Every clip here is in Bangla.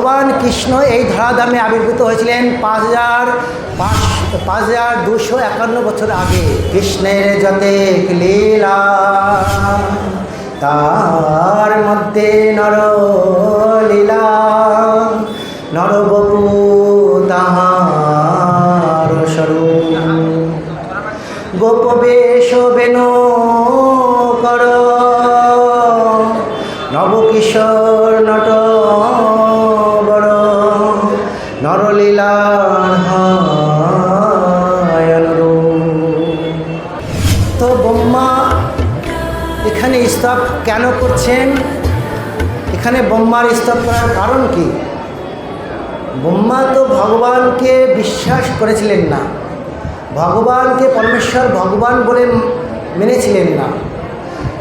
ভগবান কৃষ্ণ এই ধরাধামে আবির্ভূত হয়েছিলেন পাঁচ হাজার পাঁচ পাঁচ হাজার দুশো একান্ন বছর আগে। কৃষ্ণের যতে লীলা, তার মধ্যে নর লীলা, নরবপু তাহার স্বরূপ। গোপবেশ বেনু নরলীলার তো ব্রহ্মা এখানে স্তব কেন করছেন? এখানে ব্রহ্মার স্তব করার কারণ কি? ব্রহ্মা তো ভগবানকে বিশ্বাস করেছিলেন না। ভগবানকে পরমেশ্বর ভগবান বলে মেনেছিলেন না।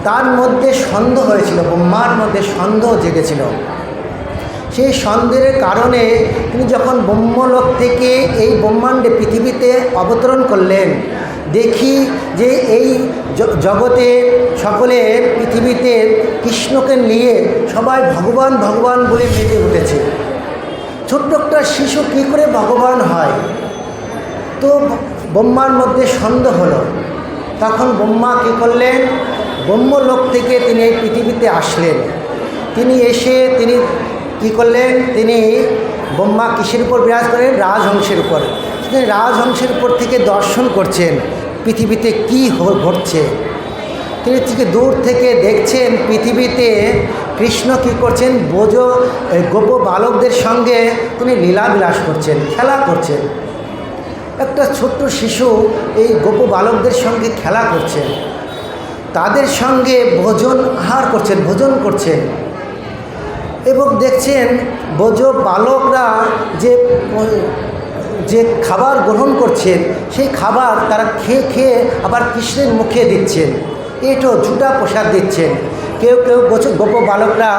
তার মধ্যে সন্দেহ হয়েছিল ব্রহ্মার মধ্যে সন্দেহ জেগেছিল। সেই সন্দেহের কারণে তিনি যখন ব্রহ্মলোক থেকে এই ব্রহ্মাণ্ডে পৃথিবীতে অবতরণ করলেন, দেখি যে এই জগতে সকলে পৃথিবীতে কৃষ্ণকে নিয়ে সবাই ভগবান ভগবান বলে মেতে উঠেছে। ছোট্ট একটা শিশু কী করে ভগবান হয়? তো ব্রহ্মার মধ্যে সন্দেহ হলো। তখন ব্রহ্মা কী করলেন? ব্রহ্মলোক থেকে তিনি এই পৃথিবীতে আসলেন। তিনি এসে তিনি কী করলেন তিনি ব্রহ্মা কিসের উপর বিরাজ করেন? রাজহংসের উপর। তিনি রাজহংসের উপর থেকে দর্শন করছেন, পৃথিবীতে কী ঘটছে। তিনি থেকে দূর থেকে দেখছেন, পৃথিবীতে কৃষ্ণ কী করছেন? বোঝ গোপ বালকদের সঙ্গে তিনি লীলাবিলাস করছেন, খেলা করছেন। একটা ছোট্ট শিশু এই গোপ বালকদের সঙ্গে খেলা করছেন তাদের সঙ্গে ভোজন আহার করছেন, ভোজন করছেন। এবং দেখছেন বোঝ বালকরা যে যে খাবার গ্রহণ করছেন, সেই খাবার তারা খেয়ে খেয়ে আবার কৃষ্ণের মুখে দিচ্ছেন। এটো ঝুটা প্রসাদ দিচ্ছেন। কেউ কেউ গোপ বালকরা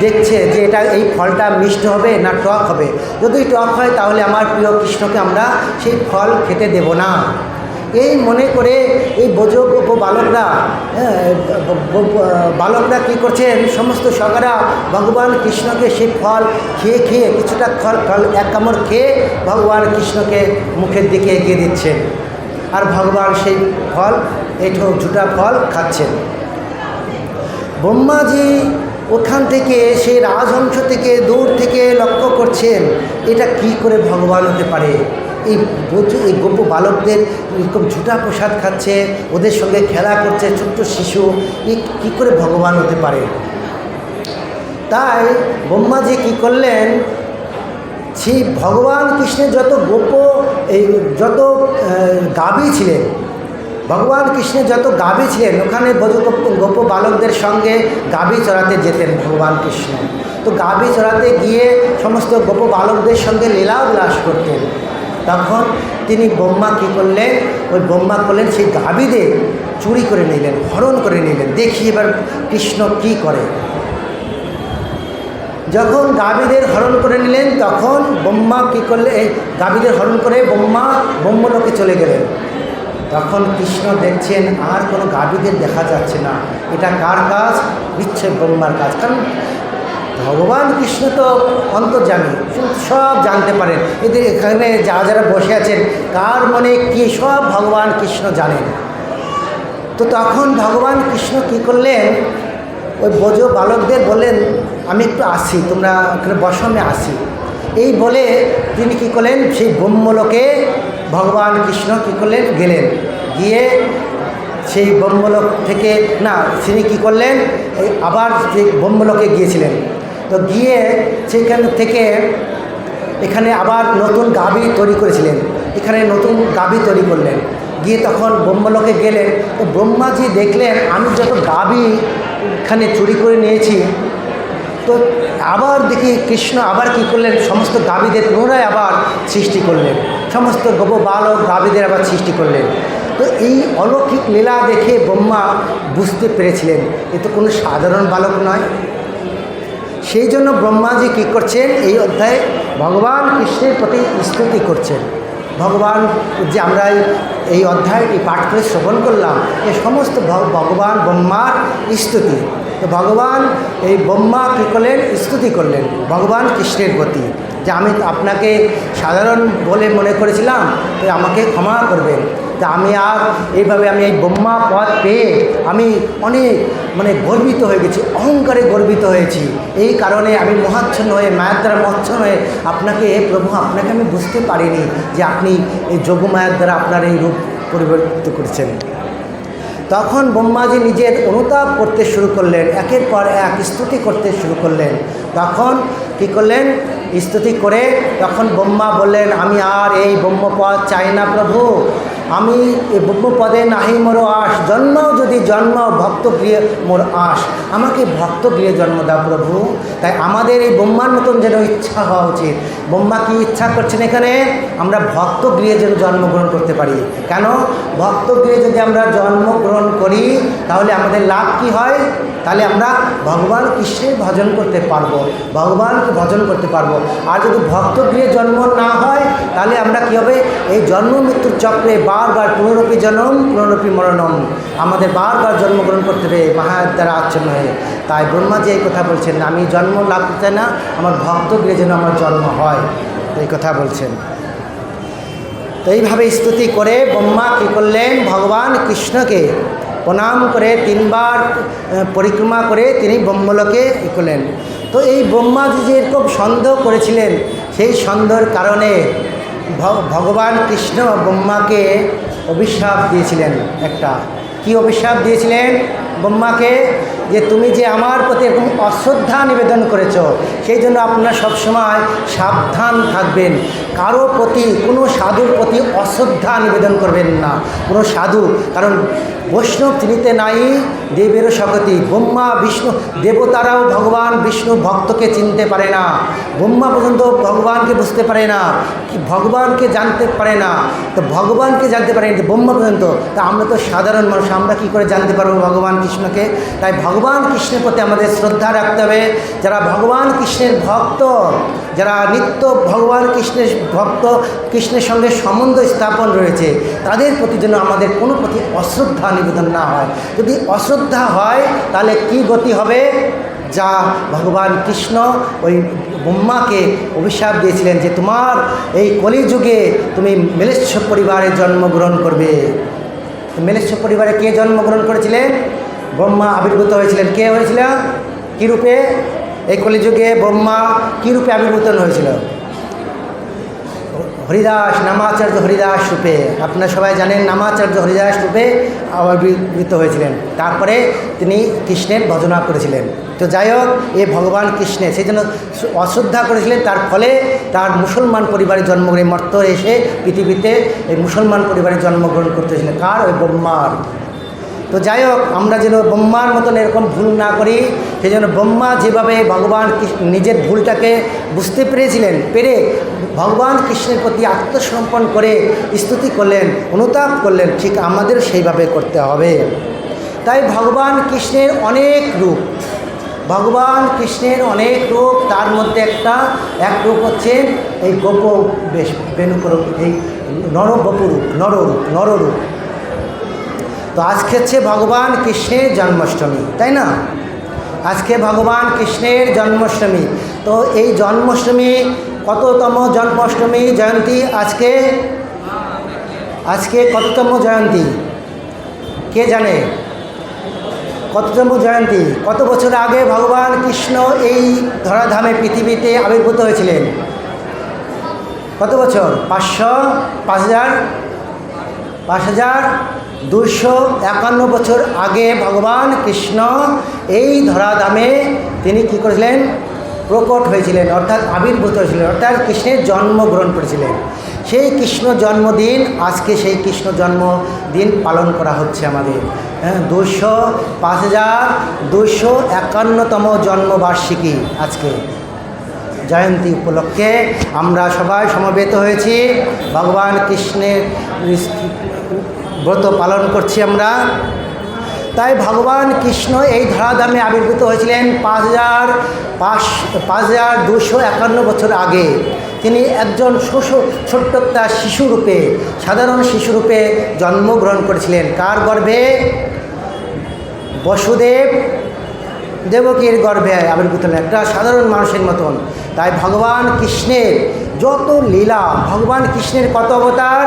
দেখছে যে এটা এই ফলটা মিষ্টি হবে না টক হবে। যদি টক হয় তাহলে আমার প্রিয় কৃষ্ণকে আমরা সেই ফল খেতে দেব না। এই মনে করে এই বোঝ গোপ বালকরা হ্যাঁ, বালকরা কী করছেন? সমস্ত সকারা ভগবান কৃষ্ণকে সেই ফল খেয়ে খেয়ে কিছুটা ফল ফল এক কামড় খেয়ে ভগবান কৃষ্ণকে মুখের দিকে এগিয়ে দিচ্ছেন। আর ভগবান সেই ফল এঠো ঝুটা ফল খাচ্ছেন। ব্রহ্মাজি ওখান থেকে সেই রাজহংস থেকে দূর থেকে লক্ষ্য করছেন এটা কি করে ভগবান হতে পারে? এই বোঝ- এই গোপ বালকদের এরকম ঝুটা প্রসাদ খাচ্ছে, ওদের সঙ্গে খেলা করছে ছোট্ট শিশু এই কী করে ভগবান হতে পারে? তাই ব্রহ্মাজি কী করলেন? সেই ভগবান কৃষ্ণের যত গোপ এই যত গাভী ছিলেন, ভগবান কৃষ্ণের যত গাভী ছিলেন, ওখানে গোপ বালকদের সঙ্গে গাভী চড়াতে যেতেন ভগবান কৃষ্ণ। তো গাভী চড়াতে গিয়ে সমস্ত গোপ বালকদের সঙ্গে লীলাবিলাস করতেন। তখন তিনি ব্রহ্মা কী করলেন? ওই ব্রহ্মা করলেন সেই গাভীদের চুরি করে নিলেন, হরণ করে নিলেন। দেখি এবার কৃষ্ণ কি করে। যখন গাভীদের হরণ করে নিলেন, তখন ব্রহ্মা কী করলে গাভীদের হরণ করে ব্রহ্মা ব্রহ্মলোকে চলে গেলেন। তখন কৃষ্ণ দেখছেন, আর কোনো গাভীদের দেখা যাচ্ছে না। এটা কার কাজ? নিশ্চয় ব্রহ্মার কাজ। কারণ ভগবান কৃষ্ণ তো অন্তর্জামী সব জানতে পারেন। এদের এখানে যারা যারা বসে আছেন, কার মনে কী সব ভগবান কৃষ্ণ জানেন? তো তখন ভগবান কৃষ্ণ কী করলেন? ওই বোঝ বালকদের বললেন, আমি একটু আসি, তোমরা ওখানে বসো, আমি আসি। এই বলে তিনি কী করলেন? সেই ব্রহ্মলোকে ভগবান কৃষ্ণ কী করলেন? গেলেন। গিয়ে সেই ব্রহ্মলোক থেকে, না, তিনি কী করলেন? আবার সেই ব্রহ্মলোকে গিয়েছিলেন। তো গিয়ে সেখান থেকে এখানে আবার নতুন গাবি তৈরি করেছিলেন। এখানে নতুন গাবি তৈরি করলেন। গিয়ে তখন ব্রহ্মলোকে গেলেন। তো ব্রহ্মাজি দেখলেন, আমি যত গাবি এখানে চুরি করে নিয়েছি, তো আবার দেখি কৃষ্ণ আবার কি করলেন? সমস্ত গাবিদের পুনরায় আবার সৃষ্টি করলেন। সমস্ত গোপ বালক গাবিদের আবার সৃষ্টি করলেন। তো এই অলৌকিক লীলা দেখে ব্রহ্মা বুঝতে পেরেছিলেন, এ তো কোনো সাধারণ বালক নয়। সেই জন্য ব্রহ্মাজি কী করছেন? এই অধ্যায়ে ভগবান কৃষ্ণের প্রতি স্তুতি করছেন। ভগবান যে আমরা এই- এই অধ্যায়টি পাঠ করে শ্রবণ করলাম, এ সমস্ত ভগবান ব্রহ্মার স্তুতি। তো ভগবান এই ব্রহ্মা কী করলেন? স্তুতি করলেন। ভগবান কৃষ্ণের প্রতি। যে আমি আপনাকে সাধারণ বলে মনে করেছিলাম তো আমাকে ক্ষমা করবেন। তা আমি আর এইভাবে আমি এই ব্রহ্মা পদ পেয়ে আমি অনেক মানে গর্বিত হয়ে গেছি, অহংকারে গর্বিত হয়েছি। এই কারণে আমি মহাচ্ছন্ন হয়ে, মায়ের দ্বারা মচ্ছন্ন হয়ে আপনাকে, প্রভু, আপনাকে আমি বুঝতে পারিনি যে আপনি এই যোগমায়ার দ্বারা আপনার এই রূপ পরিবর্তিত করেছেন। তখন ব্রহ্মাজি নিজের অনুতাপ করতে শুরু করলেন, একের পর এক স্তুতি করতে শুরু করলেন। তখন কি করলেন? স্তুতি করে তখন ব্রহ্মা বললেন, আমি আর এই ব্রহ্মপদ চাই না প্রভু। আমি এই ব্রহ্মপদে নাহি মোর আস জন্ম যদি জন্ম ভক্ত প্রিয় মোর আস আমাকে ভক্ত প্রিয় জন্ম দাও প্রভু। তাই আমাদের এই ব্রহ্মার মতন যেন ইচ্ছা হওয়া উচিত। ব্রহ্মা কি ইচ্ছা করছেন এখানে? আমরা ভক্ত গৃহে যেন জন্মগ্রহণ করতে পারি। কেন? ভক্ত গৃহে যদি আমরা জন্মগ্রহণ করি, তাহলে আমাদের লাভ কি হয়? তাহলে আমরা ভগবান কৃষ্ণের ভজন করতে পারব, ভগবানকে ভজন করতে পারব। আর যদি ভক্ত গৃহে জন্ম না হয়, তাহলে আমরা কী হবে? এই জন্ম মৃত্যুর চক্রে বারবার পুনরূপী জন্ম, পুনরূপী মরণম। আমাদের বারবার জন্মগ্রহণ করতে হবে মায়ের দ্বারা আচ্ছন্ন হয়ে। তাই ব্রহ্মাজি এই কথা বলছেন, আমি জন্ম লাভ করতে না, আমার ভক্ত গৃহে যেন আমার জন্ম হয়, এই কথা বলছেন। তো এইভাবে স্তুতি করে ব্রহ্মা কী করলেন? ভগবান কৃষ্ণকে প্রণাম করে, তিনবার পরিক্রমা করে তিনি ব্রহ্মলোকে করলেন তো এই ব্রহ্মাজি যে এরকম সন্দেহ করেছিলেন সেই সন্দেহের কারণে ভগবান কৃষ্ণ ব্রহ্মাকে অভিশাপ দিয়েছিলেন একটা। কি অভিশাপ দিয়েছিলেন? ব্রহ্মাকে যে তুমি যে আমার প্রতি এরকম অশ্রদ্ধা নিবেদন করেছ, সেই জন্য আপনারা সবসময় সাবধান থাকবেন। কারও প্রতি, কোনো সাধুর প্রতি অশ্রদ্ধা নিবেদন করবেন না। কোনো সাধু, কারণ বৈষ্ণব চিনিতে নাই, দেবেরও শকতি ব্রহ্মা, বিষ্ণু, দেবতারাও ভগবান, বিষ্ণু ভক্তকে চিনতে পারে না। ব্রহ্মা পর্যন্ত ভগবানকে বুঝতে পারে না, কি ভগবানকে জানতে পারে না। তো ভগবানকে জানতে পারে না ব্রহ্মা পর্যন্ত। তা আমরা তো সাধারণ মানুষ, আমরা কী করে জানতে পারব ভগবান কৃষ্ণকে? তাই ভগবান কৃষ্ণের প্রতি আমাদের শ্রদ্ধা রাখতে হবে। যারা ভগবান কৃষ্ণের ভক্ত, যারা নিত্য ভগবান কৃষ্ণের ভক্ত, কৃষ্ণের সঙ্গে সম্বন্ধ স্থাপন রয়েছে, তাদের প্রতি যেন আমাদের কোনো প্রতি অশ্রদ্ধা নিবেদন না হয়। যদি অশ্রদ্ধা হয়, তাহলে কি গতি হবে? যা ভগবান কৃষ্ণ ওই ব্রহ্মাকে অভিশাপ দিয়েছিলেন যে, তোমার এই কলিযুগে তুমি মেলেচ্ছ পরিবারে জন্মগ্রহণ করবে। মেলেচ্ছ পরিবারে কে জন্মগ্রহণ করেছিলেন ব্রহ্মা আবির্ভূত হয়েছিলেন। কে হয়েছিল? কী রূপে? এই কলিযুগে ব্রহ্মা কী রূপে আবির্ভূত হয়েছিল? হরিদাস, নামাচার্য হরিদাস রূপে। আপনারা সবাই জানেন নামাচার্য হরিদাস রূপে আবির্ভূত হয়েছিলেন। তারপরে তিনি কৃষ্ণের ভজনা করেছিলেন। তো যাই হোক, এ ভগবান কৃষ্ণের, সেই জন্য অশ্রদ্ধা করেছিলেন। তার ফলে তার মুসলমান পরিবারে জন্মগ্রহণ মর্ত এসে পৃথিবীতে এই মুসলমান পরিবারে জন্মগ্রহণ করতেছিলেন। কার? ওই ব্রহ্মার। তো যাই হোক, আমরা যেন ব্রহ্মার মতন এরকম ভুল না করি, সেই জন্য ব্রহ্মা যেভাবে ভগবান নিজের ভুলটাকে বুঝতে পেরেছিলেন, পেরে ভগবান কৃষ্ণের প্রতি আত্মসমর্পণ করে স্তুতি করলেন, অনুতাপ করলেন, ঠিক আমাদের সেইভাবে করতে হবে। তাই ভগবান কৃষ্ণের অনেক রূপ, ভগবান কৃষ্ণের অনেক রূপ, তার মধ্যে একটা, এক রূপ হচ্ছে এই গোপ বেশ বেণুকরূপ এই নরবপুরূপ নররূপ নররূপ। তো আজকে হচ্ছে ভগবান কৃষ্ণের জন্মাষ্টমী, তাই না? আজকে ভগবান কৃষ্ণের জন্মাষ্টমী। তো এই জন্মাষ্টমী, কততম জন্মাষ্টমী জয়ন্তী আজকে? আজকে কততম জয়ন্তী? কে জানে? কততম জয়ন্তী? কত বছর আগে ভগবান কৃষ্ণ এই ধরাধামে পৃথিবীতে আবির্ভূত হয়েছিলেন? কত বছর? পাঁচশো, পাঁচ হাজার? পাঁচ হাজার? দুশো একান্ন বছর আগে ভগবান কৃষ্ণ এই ধরাধামে তিনি কী করেছিলেন? প্রকট হয়েছিলেন, অর্থাৎ আবির্ভূত হয়েছিলেন, অর্থাৎ কৃষ্ণের জন্মগ্রহণ করেছিলেন। সেই কৃষ্ণ জন্মদিন, আজকে সেই কৃষ্ণ জন্মদিন পালন করা হচ্ছে আমাদের। হ্যাঁ দুশো পাঁচ হাজার দুশো একান্নতম জন্মবার্ষিকী আজকে। জয়ন্তী উপলক্ষে আমরা সবাই সমবেত হয়েছি। ভগবান কৃষ্ণের ব্রত পালন করছি আমরা। তাই ভগবান কৃষ্ণ এই ধরাধামে আবির্ভূত হয়েছিলেন পাঁচ হাজার পাঁচ পাঁচ হাজার দুশো একান্ন বছর আগে। তিনি একজন ছোট্ট একটা শিশুরূপে সাধারণ শিশুরূপে জন্মগ্রহণ করেছিলেন। কার গর্ভে? বসুদেব দেবকীর গর্ভে আবির্ভূত হলেন। একটা সাধারণ মানুষের মতন। তাই ভগবান কৃষ্ণের যত লীলা, ভগবান কৃষ্ণের কত অবতার?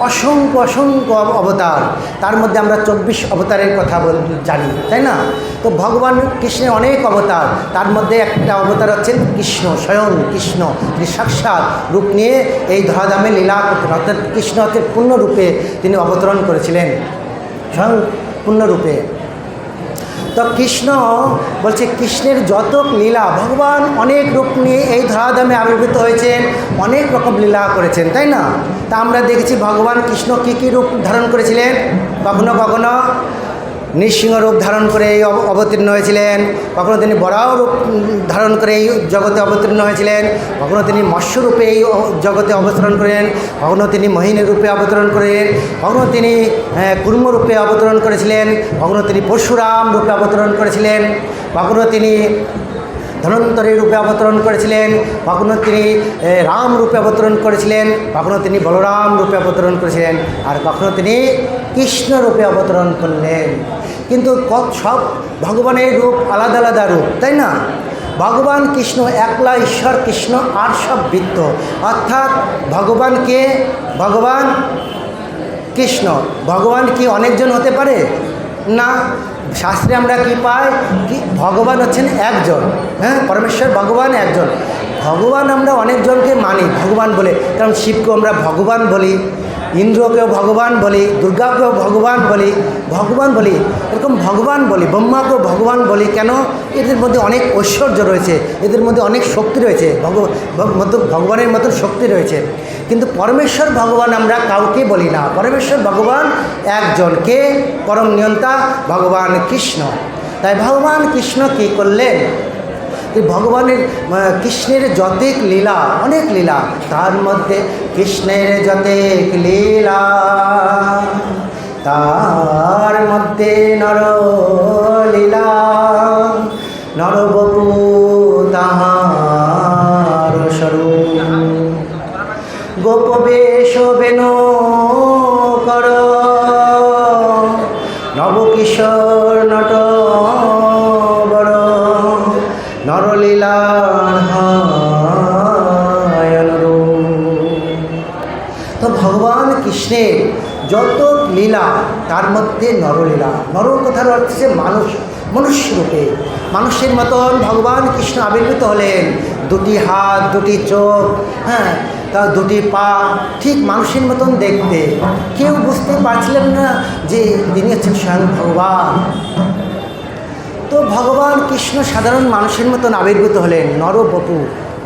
অসংখ্য অসংখ্য অবতার। তার মধ্যে আমরা চব্বিশ অবতারের কথা বল- জানি, তাই না? তো ভগবান কৃষ্ণের অনেক অবতার। তার মধ্যে একটা অবতার হচ্ছেন কৃষ্ণ, স্বয়ং কৃষ্ণ। তিনি সাক্ষাৎ রূপ নিয়ে এই ধরাধামে লীলা করতেন অর্থাৎ কৃষ্ণ হচ্ছে পূর্ণরূপে তিনি অবতরণ করেছিলেন। স্বয়ং পূর্ণরূপে। তো কৃষ্ণ বলছে, কৃষ্ণের যত লীলা, ভগবান অনেক রূপ নিয়ে এই ধরাধামে আবির্ভূত হয়েছেন, অনেক রকম লীলা করেছেন, তাই না? তা আমরা দেখেছি ভগবান কৃষ্ণ কী কী রূপ ধারণ করেছিলেন? কখনো কখনো নৃসিংহ রূপ ধারণ করে এই অবতীর্ণ হয়েছিলেন। কখনো তিনি বড়াও রূপ ধারণ করে এই জগতে অবতীর্ণ হয়েছিলেন। কখনো তিনি মৎস্যরূপে এই জগতে অবতরণ করেন। কখনো তিনি মহিনী রূপে অবতরণ করেন। কখনো তিনি কুর্মরূপে অবতরণ করেছিলেন। কখনো তিনি পরশুরাম রূপে অবতরণ করেছিলেন। কখনো তিনি ধনন্তরী রূপে অবতরণ করেছিলেন, কখনো তিনি রাম রূপে অবতরণ করেছিলেন, কখনো তিনি বলরাম রূপে অবতরণ করেছিলেন, আর কখনো তিনি কৃষ্ণ রূপে অবতরণ করলেন। কিন্তু সব ভগবানের রূপ আলাদা আলাদা রূপ, তাই না? ভগবান কৃষ্ণ একলা, ঈশ্বর কৃষ্ণ, আর সব বৃত্ত। অর্থাৎ ভগবানকে ভগবান কৃষ্ণ। ভগবান কি অনেকজন হতে পারে? না। শাস্ত্রে আমরা কি পাই? কি? ভগবান হচ্ছেন একজন। হ্যাঁ? পরমেশ্বর ভগবান একজন। ভগবান আমরা অনেকজনকে মানি, ভগবান বলে। কারণ শিবকে আমরা ভগবান বলি। ইন্দ্রকেও ভগবান বলি, দুর্গাকেও ভগবান বলি ভগবান বলি, এরকম ভগবান বলি, ব্রহ্মাকেও ভগবান বলি, কেন? এদের মধ্যে অনেক ঐশ্বর্য রয়েছে, এদের মধ্যে অনেক শক্তি রয়েছে ভগ ভগবানের মতন শক্তি রয়েছে। কিন্তু পরমেশ্বর ভগবান আমরা কাউকে বলি না। পরমেশ্বর ভগবান একজনকে পরম নিয়ন্তা ভগবান কৃষ্ণ। তাই ভগবান কৃষ্ণ কী করলেন? এই ভগবানের কৃষ্ণের যতেক লীলা, অনেক লীলা, তার মধ্যে কৃষ্ণের যতেক লীলা, তার মধ্যে নর কৃষ্ণের যত লীলা, তার মধ্যে নরলীলা। নর কথার অর্থ হচ্ছে মানুষ, মনুষ্য রূপে। মানুষের মতন ভগবান কৃষ্ণ আবির্ভূত হলেন। দুটি হাত, দুটি চোখ হ্যাঁ তার দুটি পা, ঠিক মানুষের মতন দেখতে। কেউ বুঝতে পারছিলেন না যে তিনি হচ্ছেন স্বয়ং ভগবান। তো ভগবান কৃষ্ণ সাধারণ মানুষের মতন আবির্ভূত হলেন। নরবপু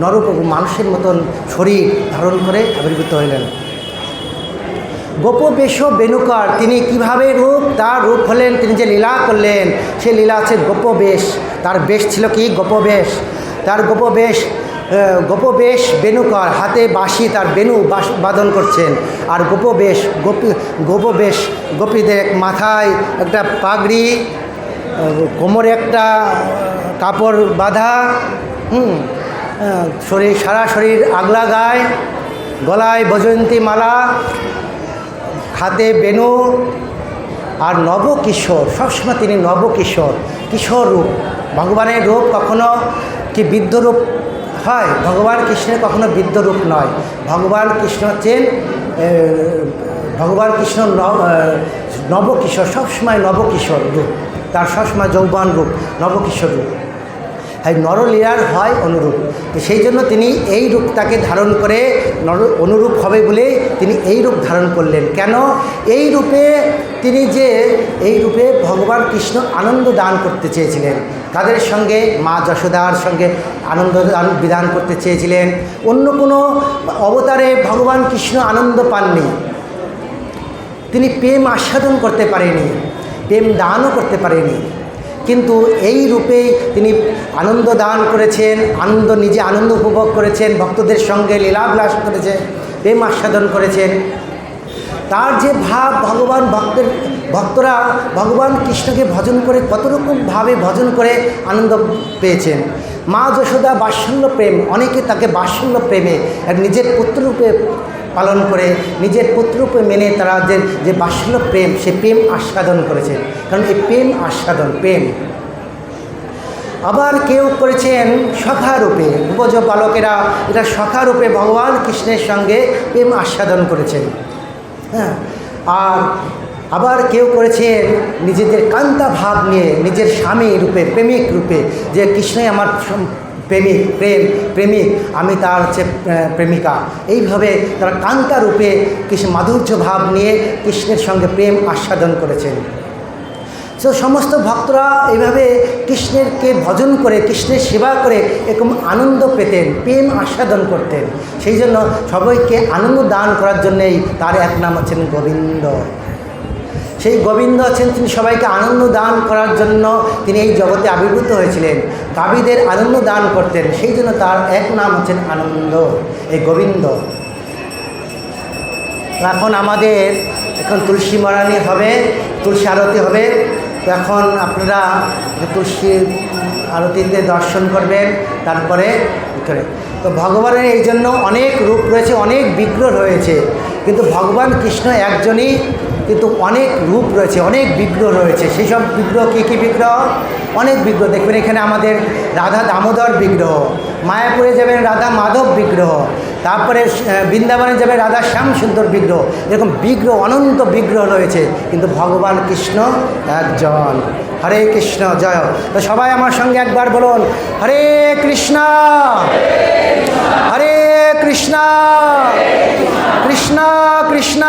নরবপু মানুষের মতন শরীর ধারণ করে আবির্ভূত হলেন। গোপবেশ বেনুকার তিনি কীভাবে রূপ? তার রূপ হলেন, তিনি যে লীলা করলেন, সে লীলা আছে গোপবেশ। তার বেশ ছিল কি? গোপবেশ। তার গোপবেশ গোপবেশ বেনুকার হাতে বাঁশি, তার বেনু বাদন করছেন। আর গোপবেশ, গোপী, গোপবেশ, গোপীদের মাথায় একটা পাগড়ি কোমরে একটা কাপড় বাঁধা, হুম শরীর, সারা শরীর আগলা গায়, গলায় বজয়ন্তী মালা হাতে বেনু আর নবকিশোর, সবসময় তিনি নবকিশোর, কিশোর রূপ। ভগবানের রূপ কখনো কি বৃদ্ধ রূপ হয়? ভগবান কৃষ্ণের কখনো বৃদ্ধ রূপ নয়। ভগবান কৃষ্ণ হচ্ছেন ভগবান কৃষ্ণ নবকিশোর, সবসময় নবকিশোর রূপ, তার সবসময় যৌবন রূপ, নবকিশোর রূপ। হ্যাঁ নরলীলার হয় অনুরূপ। তো সেই জন্য তিনি এই রূপ তাকে ধারণ করে নর, অনুরূপ হবে বলে তিনি এই রূপ ধারণ করলেন। কেন? এই রূপে তিনি যে, এই রূপে ভগবান কৃষ্ণ আনন্দ দান করতে চেয়েছিলেন। তাদের সঙ্গে মা যশোদার সঙ্গে আনন্দ দান, বিধান করতে চেয়েছিলেন। অন্য কোনো অবতারে ভগবান কৃষ্ণ আনন্দ পাননি। তিনি প্রেম আস্বাদন করতে পারেনি, প্রেম দানও করতে পারেনি। কিন্তু এই রূপে তিনি আনন্দ দান করেছেন, আনন্দ নিজে আনন্দ উপভোগ করেছেন, ভক্তদের সঙ্গে লীলাবিলাস করেছেন প্রেম আস্বাদন করেছেন। তার যে ভাব ভগবান ভক্তের, ভক্তরা ভগবান কৃষ্ণকে ভজন করে কত রকমভাবে ভজন করে আনন্দ পেয়েছেন। মা যশোদা বাৎসল্য প্রেম, অনেকে তাকে বাৎসল্য প্রেমে নিজের পুত্ররূপে পালন করে, নিজের পুত্ররূপে মেনে তারা যে যে বাৎসল্য প্রেম, সে প্রেম আস্বাদন করেছে কারণ এই প্রেম আস্বাদন, প্রেম। আবার কেউ করেছেন সখারূপে। উপজ বালকেরা এটা সখারূপে ভগবান কৃষ্ণের সঙ্গে প্রেম আস্বাদন করেছেন। হ্যাঁ? আর আবার কেউ করেছেন নিজেদের কান্তা ভাব নিয়ে, নিজের স্বামী রূপে, প্রেমিক রূপে, যে কৃষ্ণই আমার প্রেমিক, প্রেম, প্রেমিক, আমি তার হচ্ছে প্রেমিকা। এইভাবে তারা কান্তা রূপে কৃষ্ণ মাধুর্য ভাব নিয়ে কৃষ্ণের সঙ্গে প্রেম আস্বাদন করেছেন। তো সমস্ত ভক্তরা এইভাবে কৃষ্ণেরকে ভজন করে, কৃষ্ণের সেবা করে এরকম আনন্দ পেতেন, প্রেম আস্বাদন করতেন। সেই জন্য সবাইকে আনন্দ দান করার জন্যেই তার এক নাম হচ্ছেন গোবিন্দ। সেই গোবিন্দ আছেন, তিনি সবাইকে আনন্দ দান করার জন্য তিনি এই জগতে আবির্ভূত হয়েছিলেন। কাবিদের আনন্দ দান করতেন, সেই জন্য তার এক নাম হচ্ছেন আনন্দ, এই গোবিন্দ। এখন আমাদের, এখন তুলসী মরানি হবে, তুলসী আরতি হবে। এখন আপনারা তুলসী আরতিতে দর্শন করবেন, তারপরে ভিতরে। তো ভগবানের এই জন্য অনেক রূপ রয়েছে, অনেক বিগ্রহ রয়েছে। কিন্তু ভগবান কৃষ্ণ একজনই কিন্তু অনেক রূপ রয়েছে, অনেক বিগ্রহ রয়েছে। সেই সব বিগ্রহ কী কী বিগ্রহ? অনেক বিগ্রহ। দেখবেন এখানে আমাদের রাধা দামোদর বিগ্রহ, মায়াপুরে যাবেন রাধা মাধব বিগ্রহ, তারপরে বৃন্দাবনে যাবে রাধা শ্যাম সুন্দর বিগ্রহ। এরকম বিগ্রহ, অনন্ত বিগ্রহ রয়েছে, কিন্তু ভগবান কৃষ্ণ একজন। হরে কৃষ্ণ, জয়। তো সবাই আমার সঙ্গে একবার বলুন, হরে কৃষ্ণ! হরে কৃষ্ণ! কৃষ্ণ কৃষ্ণ!